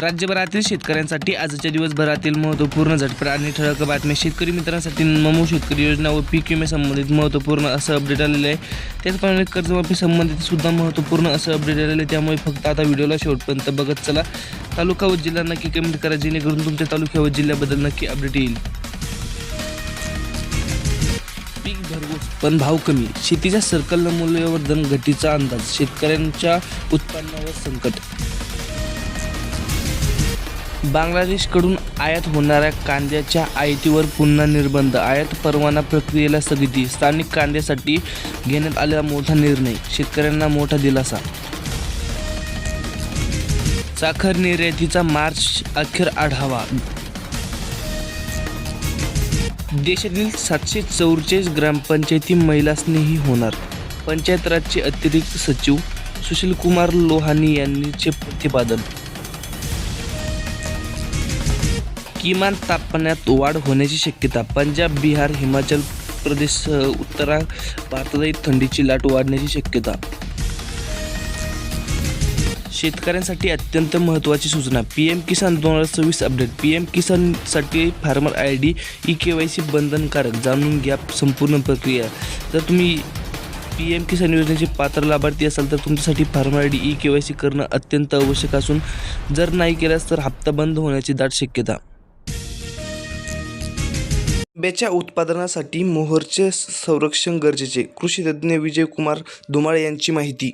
राज्यभरातील शेतकऱ्यांसाठी आजच्या दिवसभरातील महत्त्वपूर्ण झटपट आणि ठळक बातम्या शेतकरी मित्रांसाठी नमो शेतकरी योजना व पीक विमे संबंधित महत्त्वपूर्ण असं अपडेट आलेलं आहे. त्याचप्रमाणे कर्जमाफी संबंधित सुद्धा महत्त्वपूर्ण असं अपडेट आलेलं आहे. त्यामुळे फक्त आता व्हिडिओला शेवटपर्यंत बघत चला. तालुका व जिल्हा नक्की कमेंट करा जेणेकरून तुमच्या तालुक्या व जिल्ह्याबद्दल नक्की अपडेट येईल. पीक भरघोस पण भाव कमी. शेतीच्या सर्कल मूल्यवर्धन घटीचा अंदाज शेतकऱ्यांच्या उत्पन्नावर संकट. बांगलादेशकडून आयात होणाऱ्या कांद्याच्या आयातीवर पुन्हा निर्बंध. आयात परवाना प्रक्रियेला स्थगिती. स्थानिक कांद्यासाठी घेण्यात आलेला मोठा निर्णय. शेतकऱ्यांना मोठा दिलासा. साखर निर्यातीचा मार्च अखेर आढावा. देशातील सातशे चौवेचाळीस ग्रामपंचायती महिलास्नेही होणार. पंचायत राजचे अतिरिक्त सचिव सुशीलकुमार लोहानी यांनीचे प्रतिपादन. किमान तापमानात वाढ होण्याची शक्यता. पंजाब बिहार हिमाचल प्रदेशसह उत्तरा भारतातही थंडीची लाट वाढण्याची शक्यता. शेतकऱ्यांसाठी अत्यंत महत्त्वाची सूचना. पी एम किसान दोन हजार सव्वीस update. P M किसानसाठी farmer I D E K Y C बंधनकारक. जाणून घ्या संपूर्ण प्रक्रिया. जर तुम्ही पी एम किसान योजनेचे पात्र लाभार्थी असाल तर तुमच्यासाठी farmer I D E K Y C करणं अत्यंत आवश्यक असून जर नाही केल्यास तर हप्ता बंद होण्याची दाट शक्यता. आंब्याच्या उत्पादनासाठी मोहरचे संरक्षण गरजेचे. कृषी तज्ज्ञ विजयकुमार धुमाळ यांची माहिती